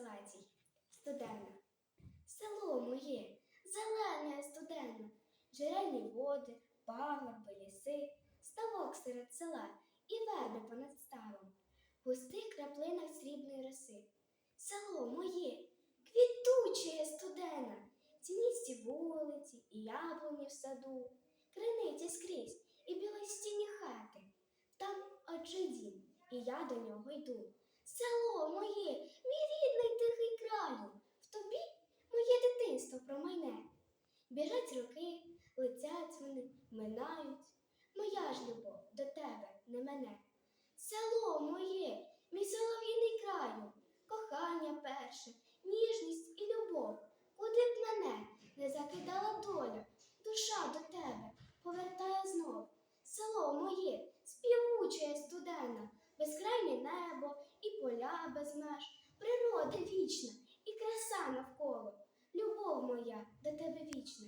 селецій. Студенна. Село моє, зелене студенне, джерельні води, пагорби, ліси, ставок серед села і верби понад ставом, густих краплинах срібної роси. Село моє, квітуче студена, ціністі вулиці і яблуні в саду, криниці скрізь і білостіні хати. Там отже дім, і я до нього йду. Село моє, мій рідний тихий краю, в тобі моє дитинство промайне. Біжать роки, летять вони, минають. Моя ж любов до тебе не мене. Село моє, мій солов'їний краю, кохання перше, ніжність і любов. Куди б мене не закидала доля, душа до тебе повертає знов. Село моє, співуче студена, безкрайнє небо і поля без меж, природа вічна і краса навколо. Моя до тебе вічна.